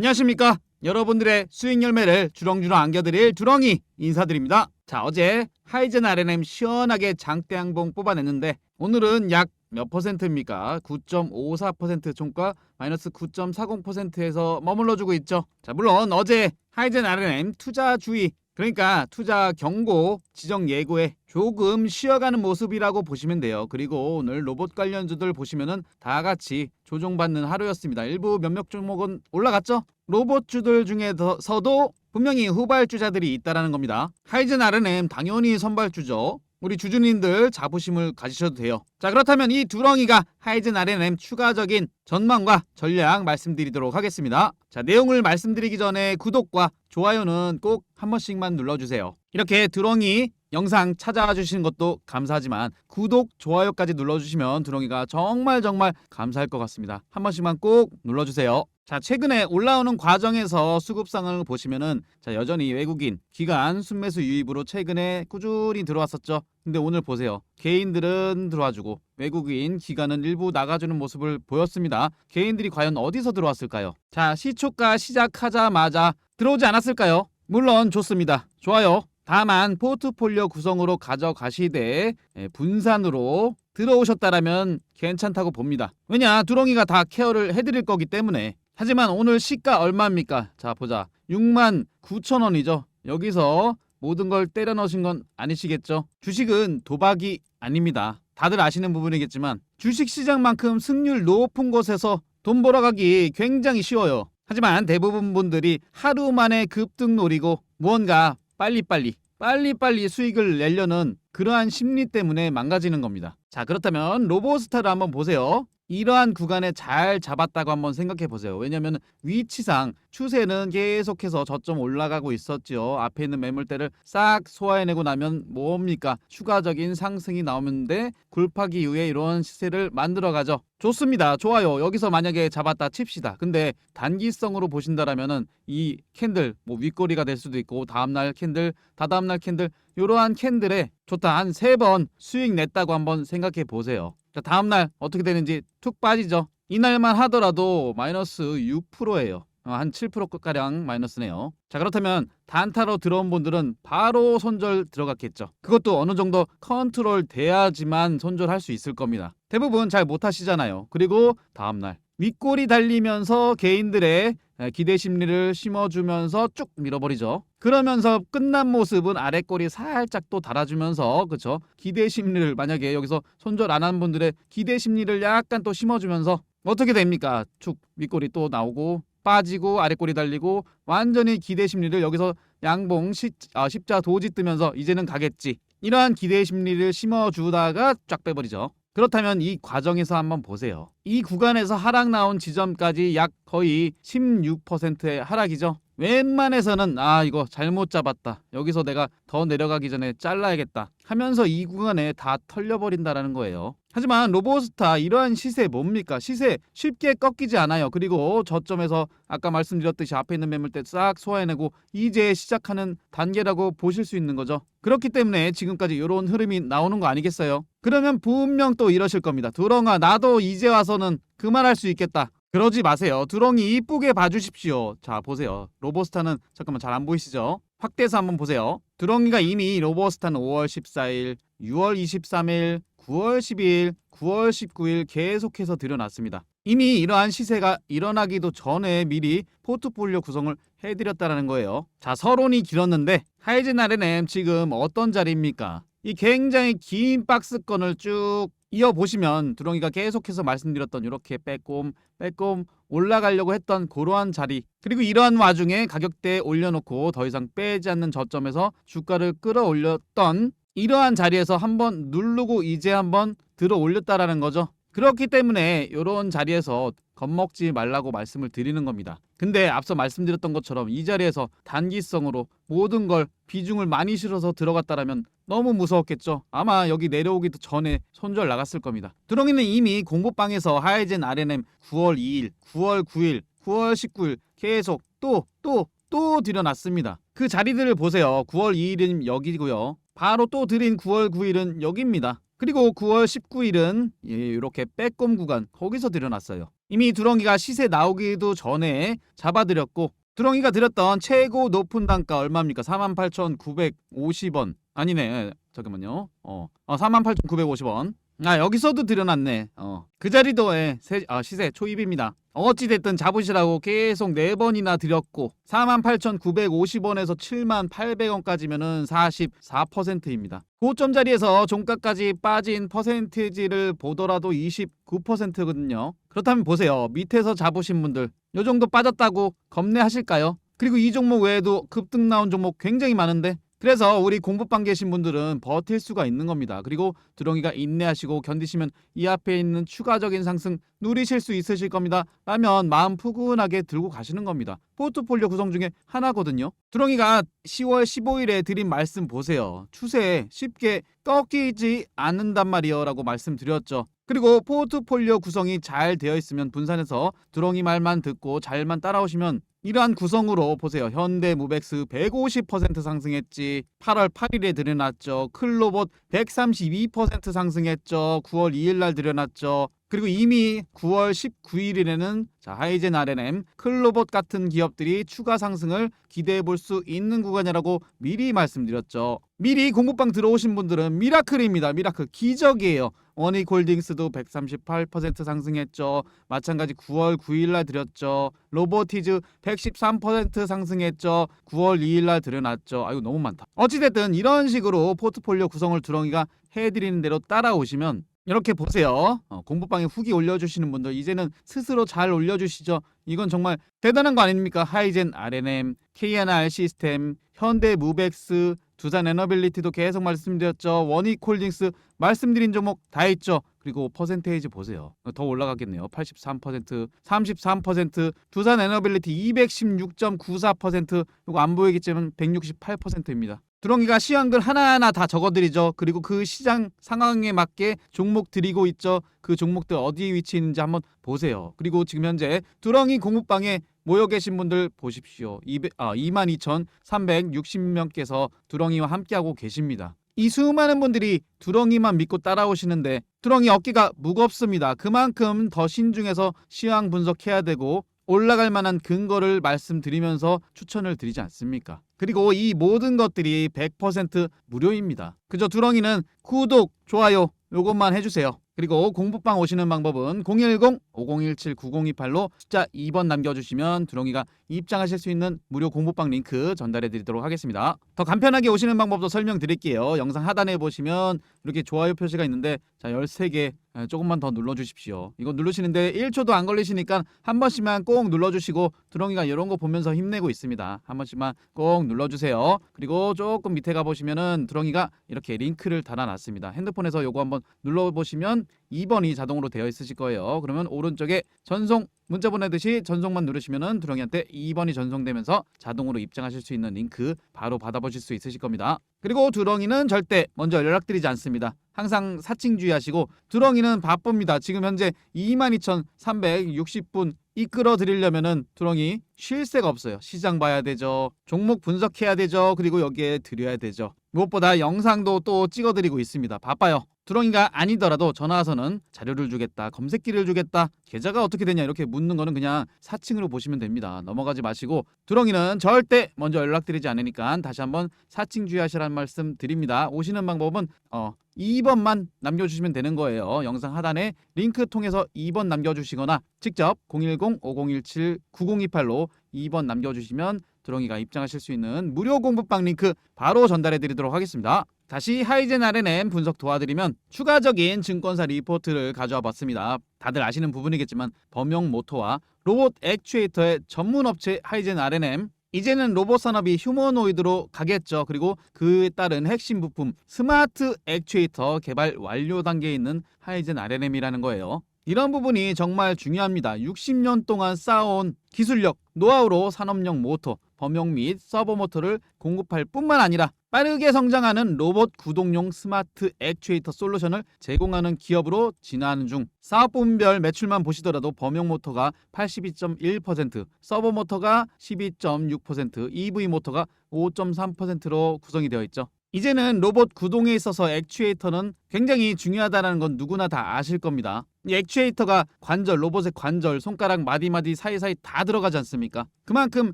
안녕하십니까 여러분들의 수익 열매를 주렁주렁 안겨드릴 두렁이 인사드립니다 자 어제 하이젠 RNM 시원하게 장대양봉 뽑아냈는데 오늘은 약 몇 퍼센트입니까? 9.54% 종가 마이너스 9.40%에서 머물러주고 있죠. 자 물론 어제 하이젠 RNM 투자 주의 그러니까 투자 경고 지정 예고에 조금 쉬어가는 모습이라고 보시면 돼요. 그리고 오늘 로봇 관련주들 보시면은 다 같이 조종받는 하루였습니다. 일부 몇몇 종목은 올라갔죠. 로봇주들 중에서도 분명히 후발주자들이 있다라는 겁니다. 하이젠 RNM 당연히 선발주죠. 우리 주주님들 자부심을 가지셔도 돼요. 자 그렇다면 이 두렁이가 하이젠 RNM 추가적인 전망과 전략 말씀드리도록 하겠습니다. 자 내용을 말씀드리기 전에 구독과 좋아요는 꼭 한 번씩만 눌러주세요. 이렇게 두렁이 영상 찾아와 주시는 것도 감사하지만 구독, 좋아요까지 눌러주시면 두렁이가 정말 정말 감사할 것 같습니다. 한 번씩만 꼭 눌러주세요. 자 최근에 올라오는 과정에서 수급상을 보시면은 자 여전히 외국인 기관 순매수 유입으로 최근에 꾸준히 들어왔었죠. 근데 오늘 보세요. 개인들은 들어와주고 외국인 기관은 일부 나가주는 모습을 보였습니다. 개인들이 과연 어디서 들어왔을까요? 자 시초가 시작하자마자 들어오지 않았을까요? 물론 좋습니다. 좋아요. 다만 포트폴리오 구성으로 가져가시되 예, 분산으로 들어오셨다라면 괜찮다고 봅니다. 왜냐 두렁이가 다 케어를 해드릴 거기 때문에. 하지만 오늘 시가 얼마입니까? 자 보자. 6만 9천 원이죠. 여기서 모든 걸 때려 넣으신 건 아니시겠죠? 주식은 도박이 아닙니다. 다들 아시는 부분이겠지만 주식 시장만큼 승률 높은 곳에서 돈 벌어가기 굉장히 쉬워요. 하지만 대부분 분들이 하루 만에 급등 노리고 무언가 빨리빨리 빨리빨리 수익을 내려는 그러한 심리 때문에 망가지는 겁니다. 자 그렇다면 로보스타를 한번 보세요. 이러한 구간에 잘 잡았다고 한번 생각해 보세요. 왜냐하면 위치상 추세는 계속해서 저점 올라가고 있었지요. 앞에 있는 매물대를 싹 소화해내고 나면 뭡니까? 추가적인 상승이 나오는데 굴파기 이후에 이런 시세를 만들어가죠. 좋습니다. 좋아요. 여기서 만약에 잡았다 칩시다. 근데 단기성으로 보신다라면은 이 캔들 뭐 윗꼬리가 될 수도 있고 다음날 캔들, 다다음날 캔들 이러한 캔들에 좋다 한 세 번 수익 냈다고 한번 생각해 보세요. 자, 다음날 어떻게 되는지 툭 빠지죠. 이날만 하더라도 마이너스 6%예요. 한 7%가량 마이너스네요. 자 그렇다면 단타로 들어온 분들은 바로 손절 들어갔겠죠. 그것도 어느 정도 컨트롤 돼야지만 손절할 수 있을 겁니다. 대부분 잘 못하시잖아요. 그리고 다음날 윗골이 달리면서 개인들의 기대 심리를 심어주면서 쭉 밀어버리죠. 그러면서 끝난 모습은 아랫골이 살짝 또 달아주면서 그쵸 기대 심리를 만약에 여기서 손절 안 한 분들의 기대 심리를 약간 또 심어주면서 어떻게 됩니까? 축 윗골이 또 나오고 빠지고 아랫골이 달리고 완전히 기대 심리를 여기서 양봉 시, 아, 십자 도지 뜨면서 이제는 가겠지 이러한 기대 심리를 심어주다가 쫙 빼버리죠. 그렇다면 이 과정에서 한번 보세요. 이 구간에서 하락 나온 지점까지 약 거의 16%의 하락이죠. 웬만해서는 아 이거 잘못 잡았다. 여기서 내가 더 내려가기 전에 잘라야겠다. 하면서 이 구간에 다 털려버린다라는 거예요. 하지만 로보스타 이러한 시세 뭡니까? 시세 쉽게 꺾이지 않아요. 그리고 저점에서 아까 말씀드렸듯이 앞에 있는 매물대 싹 소화해내고 이제 시작하는 단계라고 보실 수 있는 거죠. 그렇기 때문에 지금까지 이런 흐름이 나오는 거 아니겠어요? 그러면 분명 또 이러실 겁니다. 두렁아 나도 이제 와서는 그만할 수 있겠다. 그러지 마세요. 두렁이 이쁘게 봐주십시오. 자 보세요. 로보스타는 잠깐만 잘 안 보이시죠? 확대해서 한번 보세요. 두렁이가 이미 로보스타는 5월 14일, 6월 23일, 9월 12일, 9월 19일 계속해서 들여놨습니다. 이미 이러한 시세가 일어나기도 전에 미리 포트폴리오 구성을 해드렸다는 거예요. 자 서론이 길었는데 하이젠 RNM 지금 어떤 자리입니까? 이 굉장히 긴 박스권을 쭉 이어보시면 두렁이가 계속해서 말씀드렸던 이렇게 빼꼼 빼꼼 올라가려고 했던 그러한 자리 그리고 이러한 와중에 가격대 올려놓고 더 이상 빼지 않는 저점에서 주가를 끌어올렸던 이러한 자리에서 한번 누르고 이제 한번 들어 올렸다라는 거죠. 그렇기 때문에 이런 자리에서 겁먹지 말라고 말씀을 드리는 겁니다. 근데 앞서 말씀드렸던 것처럼 이 자리에서 단기성으로 모든 걸 비중을 많이 실어서 들어갔다라면 너무 무서웠겠죠. 아마 여기 내려오기도 전에 손절 나갔을 겁니다. 두렁이는 이미 공부방에서 하이젠 RNM 9월 2일, 9월 9일, 9월 19일 계속 또 또 또 들여놨습니다. 그 자리들을 보세요. 9월 2일은 여기고요. 바로 또 드린 9월 9일은 여기입니다. 그리고 9월 19일은 예, 이렇게 빼꼼 구간 거기서 들여놨어요. 이미 두렁이가 시세 나오기도 전에 잡아드렸고 두렁이가 드렸던 최고 높은 단가 얼마입니까? 48,950원. 아니네. 잠깐만요. 어, 어 48,950원 아 여기서도 드려놨네 어. 그 자리도에 세, 아, 시세 초입입니다 어찌됐든 잡으시라고 계속 4번이나 드렸고 48,950원에서 78,800원까지면은 44%입니다 고점 자리에서 종가까지 빠진 퍼센티지를 보더라도 29%거든요 그렇다면 보세요 밑에서 잡으신 분들 요 정도 빠졌다고 겁내하실까요? 그리고 이 종목 외에도 급등 나온 종목 굉장히 많은데 그래서 우리 공부방 계신 분들은 버틸 수가 있는 겁니다. 그리고 두렁이가 인내하시고 견디시면 이 앞에 있는 추가적인 상승 누리실 수 있으실 겁니다. 라면 마음 푸근하게 들고 가시는 겁니다. 포트폴리오 구성 중에 하나거든요. 두렁이가 10월 15일에 드린 말씀 보세요. 추세 쉽게 꺾이지 않는단 말이요 라고 말씀드렸죠. 그리고 포트폴리오 구성이 잘 되어 있으면 분산해서 두렁이 말만 듣고 잘만 따라오시면 이러한 구성으로 보세요. 현대무백스 150% 상승했지. 8월 8일에 들여놨죠. 클로봇 132% 상승했죠. 9월 2일 날 들여놨죠. 그리고 이미 9월 19일에는 자, 하이젠 RNM, 클로봇 같은 기업들이 추가 상승을 기대해 볼 수 있는 구간이라고 미리 말씀드렸죠. 미리 공부방 들어오신 분들은 미라클입니다. 미라클 기적이에요. 원익홀딩스도 138% 상승했죠. 마찬가지 9월 9일 날 드렸죠. 로보티즈 113% 상승했죠. 9월 2일 날 드려놨죠. 아이고 너무 많다. 어찌됐든 이런 식으로 포트폴리오 구성을 두렁이가 해드리는 대로 따라오시면 이렇게 보세요. 어, 공부방에 후기 올려주시는 분들 이제는 스스로 잘 올려주시죠. 이건 정말 대단한 거 아닙니까? 하이젠 RNM, KNR 시스템, 현대무백스, 두산 에너빌리티도 계속 말씀드렸죠. 원익홀딩스 말씀드린 종목 다 있죠. 그리고 퍼센테이지 보세요. 더 올라가겠네요. 83%, 33%, 두산 에너빌리티 216.94%, 이거 안 보이겠지만 168%입니다. 두렁이가 시황들 하나하나 다 적어드리죠. 그리고 그 시장 상황에 맞게 종목 드리고 있죠. 그 종목들 어디에 위치해 있는지 한번 보세요. 그리고 지금 현재 두렁이 공부방에 모여 계신 분들 보십시오. 200, 아, 22,360명께서 두렁이와 함께하고 계십니다. 이 수많은 분들이 두렁이만 믿고 따라오시는데 두렁이 어깨가 무겁습니다. 그만큼 더 신중해서 시황 분석해야 되고 올라갈 만한 근거를 말씀드리면서 추천을 드리지 않습니까? 그리고 이 모든 것들이 100% 무료입니다. 그저 두렁이는 구독, 좋아요 요것만 해주세요. 그리고 공부방 오시는 방법은 010-5017-9028로 숫자 2번 남겨주시면 두렁이가 입장하실 수 있는 무료 공부방 링크 전달해 드리도록 하겠습니다. 더 간편하게 오시는 방법도 설명드릴게요. 영상 하단에 보시면 이렇게 좋아요 표시가 있는데 자 13개 에, 조금만 더 눌러주십시오. 이거 누르시는데 1초도 안 걸리시니까 한 번씩만 꼭 눌러주시고 두렁이가 이런 거 보면서 힘내고 있습니다. 한 번씩만 꼭 눌러주세요. 그리고 조금 밑에 가보시면은 두렁이가 이렇게 링크를 달아놨습니다. 핸드폰에서 요거 한번 눌러보 시면 2번이 자동으로 되어 있으실 거예요. 그러면 오른쪽에 전송 문자 보내듯이 전송만 누르시면은 두렁이한테 2번이 전송되면서 자동으로 입장하실 수 있는 링크 바로 받아보실 수 있으실 겁니다. 그리고 두렁이는 절대 먼저 연락드리지 않습니다. 항상 사칭 주의하시고 두렁이는 바쁩니다. 지금 현재 22,360분 이끌어 드리려면은 두렁이 쉴 새가 없어요. 시장 봐야 되죠. 종목 분석해야 되죠. 그리고 여기에 드려야 되죠. 무엇보다 영상도 또 찍어 드리고 있습니다. 바빠요. 두렁이가 아니더라도 전화 와서는 자료를 주겠다, 검색기를 주겠다, 계좌가 어떻게 되냐 이렇게 묻는 거는 그냥 사칭으로 보시면 됩니다. 넘어가지 마시고 두렁이는 절대 먼저 연락드리지 않으니까 다시 한번 사칭 주의하시라는 말씀 드립니다. 오시는 방법은 어 2번만 남겨주시면 되는 거예요. 영상 하단에 링크 통해서 2번 남겨주시거나 직접 010-5017-9028로 2번 남겨주시면 두렁이가 입장하실 수 있는 무료 공부방 링크 바로 전달해 드리도록 하겠습니다. 다시 하이젠 RNM 분석 도와드리면 추가적인 증권사 리포트를 가져와 봤습니다. 다들 아시는 부분이겠지만 범용 모터와 로봇 액추에이터의 전문 업체 하이젠 RNM 이제는 로봇 산업이 휴머노이드로 가겠죠. 그리고 그에 따른 핵심 부품 스마트 액추에이터 개발 완료 단계에 있는 하이젠 RNM이라는 거예요. 이런 부분이 정말 중요합니다. 60년 동안 쌓아온 기술력, 노하우로 산업용 모터, 범용 및 서버 모터를 공급할 뿐만 아니라 빠르게 성장하는 로봇 구동용 스마트 액추에이터 솔루션을 제공하는 기업으로 진화하는 중 사업 부문별 매출만 보시더라도 범용 모터가 82.1%, 서버 모터가 12.6%, EV 모터가 5.3%로 구성이 되어 있죠. 이제는 로봇 구동에 있어서 액추에이터는 굉장히 중요하다는 건 누구나 다 아실 겁니다. 이 액추에이터가 관절, 로봇의 관절, 손가락 마디마디 사이사이 다 들어가지 않습니까? 그만큼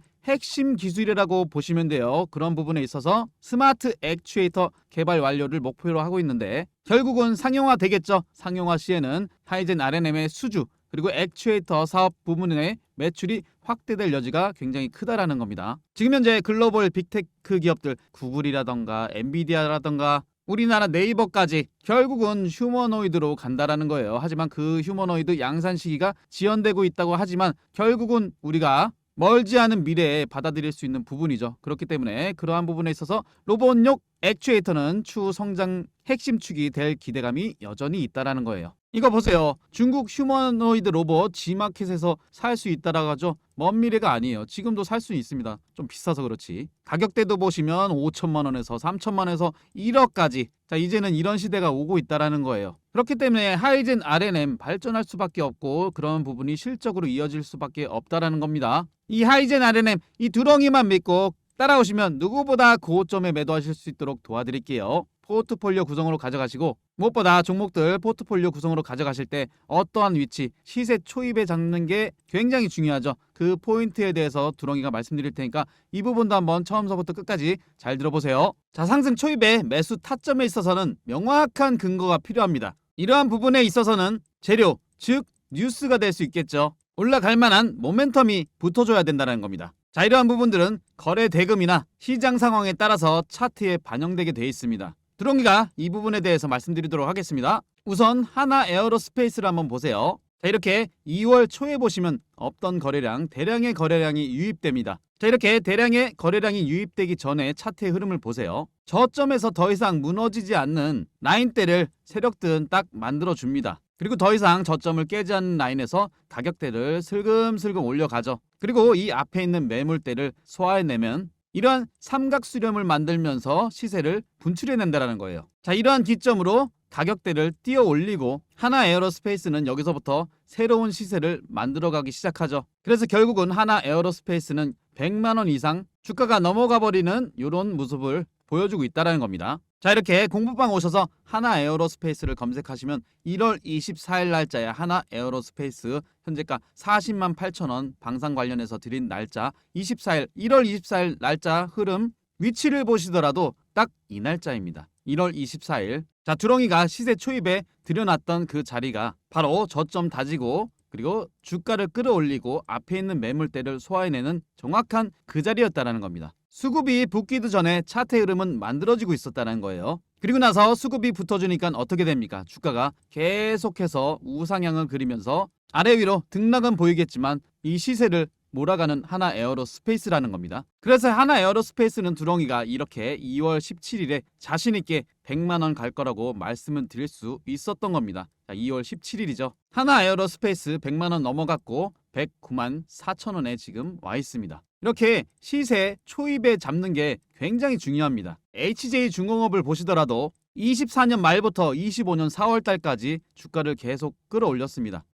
핵심 기술이라고 보시면 돼요. 그런 부분에 있어서 스마트 액추에이터 개발 완료를 목표로 하고 있는데 결국은 상용화 되겠죠. 상용화 시에는 하이젠 RNM의 수주 그리고 액추에이터 사업 부문의 매출이 확대될 여지가 굉장히 크다라는 겁니다. 지금 현재 글로벌 빅테크 기업들 구글이라던가 엔비디아라던가 우리나라 네이버까지 결국은 휴머노이드로 간다라는 거예요. 하지만 그 휴머노이드 양산 시기가 지연되고 있다고 하지만 결국은 우리가 멀지 않은 미래에 받아들일 수 있는 부분이죠. 그렇기 때문에 그러한 부분에 있어서 로봇용 액추에이터는 추후 성장 핵심 축이 될 기대감이 여전히 있다라는 거예요. 이거 보세요. 중국 휴머노이드 로봇 G마켓에서 살 수 있다라고 하죠. 먼 미래가 아니에요. 지금도 살 수 있습니다. 좀 비싸서 그렇지. 가격대도 보시면 5천만 원에서 3천만 원에서 1억까지. 자, 이제는 이런 시대가 오고 있다라는 거예요. 그렇기 때문에 하이젠 RNM 발전할 수밖에 없고 그런 부분이 실적으로 이어질 수밖에 없다라는 겁니다. 이 하이젠 RNM 이 두렁이만 믿고 따라오시면 누구보다 고점에 매도하실 수 있도록 도와드릴게요. 포트폴리오 구성으로 가져가시고 무엇보다 종목들 포트폴리오 구성으로 가져가실 때 어떠한 위치, 시세 초입에 잡는 게 굉장히 중요하죠. 그 포인트에 대해서 두렁이가 말씀드릴 테니까 이 부분도 한번 처음서부터 끝까지 잘 들어보세요. 자, 상승 초입의 매수 타점에 있어서는 명확한 근거가 필요합니다. 이러한 부분에 있어서는 재료, 즉 뉴스가 될 수 있겠죠. 올라갈 만한 모멘텀이 붙어줘야 된다는 겁니다. 자, 이러한 부분들은 거래 대금이나 시장 상황에 따라서 차트에 반영되게 되어 있습니다. 두렁이가 이 부분에 대해서 말씀드리도록 하겠습니다. 우선 하나 에어로스페이스를 한번 보세요. 자, 이렇게 2월 초에 보시면 없던 거래량, 대량의 거래량이 유입됩니다. 자, 이렇게 대량의 거래량이 유입되기 전에 차트의 흐름을 보세요. 저점에서 더 이상 무너지지 않는 라인대를 세력들은 딱 만들어 줍니다. 그리고 더 이상 저점을 깨지 않는 라인에서 가격대를 슬금슬금 올려가죠. 그리고 이 앞에 있는 매물대를 소화해내면 이러한 삼각 수렴을 만들면서 시세를 분출해낸다라는 거예요. 자, 이러한 기점으로 가격대를 띄어 올리고 하나 에어로스페이스는 여기서부터 새로운 시세를 만들어가기 시작하죠. 그래서 결국은 하나 에어로스페이스는 100만 원 이상 주가가 넘어가 버리는 이런 모습을 보여주고 있다는 겁니다. 자 이렇게 공부방 오셔서 하나 에어로스페이스를 검색하시면 1월 24일 날짜에 하나 에어로스페이스 현재가 40만 8천 원 방산 관련해서 드린 날짜 24일 1월 24일 날짜 흐름 위치를 보시더라도 딱 이 날짜입니다. 1월 24일 자 두렁이가 시세 초입에 들여놨던 그 자리가 바로 저점 다지고 그리고 주가를 끌어올리고 앞에 있는 매물대를 소화해내는 정확한 그 자리였다라는 겁니다. 수급이 붙기도 전에 차트 흐름은 만들어지고 있었다는 거예요. 그리고 나서 수급이 붙어주니까 어떻게 됩니까? 주가가 계속해서 우상향을 그리면서 아래 위로 등락은 보이겠지만 이 시세를 몰아가는 하나 에어로스페이스라는 겁니다. 그래서 하나 에어로스페이스는 두렁이가 이렇게 2월 17일에 자신있게 100만 원 갈 거라고 말씀을 드릴 수 있었던 겁니다. 자, 2월 17일이죠. 하나 에어로스페이스 100만 원 넘어갔고 109만 4천 원에 지금 와 있습니다. 이렇게 시세 초입에 잡는 게 굉장히 중요합니다. HJ 중공업을 보시더라도 24년 말부터 25년 4월 달까지 주가를 계속 끌어올렸습니다.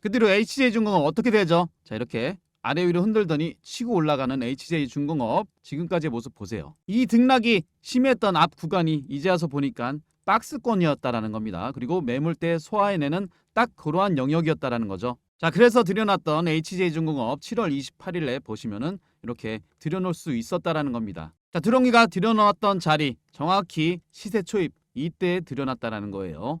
그대로 HJ중공업 어떻게 되죠? 자 이렇게 아래 위로 흔들더니 치고 올라가는 HJ중공업 지금까지의 모습 보세요. 이 등락이 심했던 앞 구간이 이제 와서 보니까 박스권이었다라는 겁니다. 그리고 매물대 소화해내는 딱 그러한 영역이었다라는 거죠. 자 그래서 들여놨던 HJ중공업 7월 28일에 보시면은 이렇게 들여놓을 수 있었다라는 겁니다. 자 드렁이가 들여놓았던 자리 정확히 시세 초입 이때 들여놨다라는 거예요.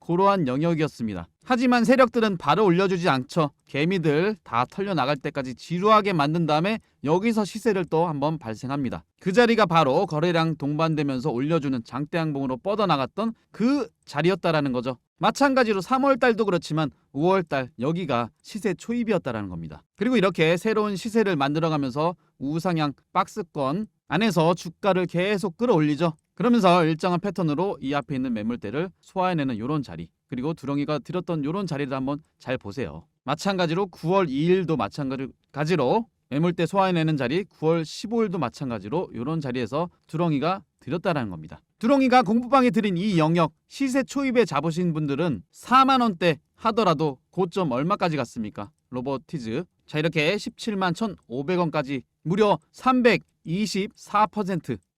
고러한 영역이었습니다. 하지만 세력들은 바로 올려주지 않죠. 개미들 다 털려 나갈 때까지 지루하게 만든 다음에 여기서 시세를 또 한번 발생합니다. 그 자리가 바로 거래량 동반되면서 올려주는 장대양봉으로 뻗어나갔던 그 자리였다라는 거죠. 마찬가지로 3월 달도 그렇지만 5월 달 여기가 시세 초입이었다라는 겁니다. 그리고 이렇게 새로운 시세를 만들어가면서 우상향 박스권 안에서 주가를 계속 끌어올리죠. 그러면서 일정한 패턴으로 이 앞에 있는 매물대를 소화해내는 이런 자리 그리고 두렁이가 들었던 이런 자리를 한번 잘 보세요. 마찬가지로 9월 2일도 마찬가지로 매물대 소화해내는 자리 9월 15일도 마찬가지로 이런 자리에서 두렁이가 들였다라는 겁니다. 두렁이가 공부방에 들인 이 영역 시세 초입에 잡으신 분들은 4만 원대 하더라도 고점 얼마까지 갔습니까? 로버티즈 자 이렇게 17만 1,500원까지 무려 324%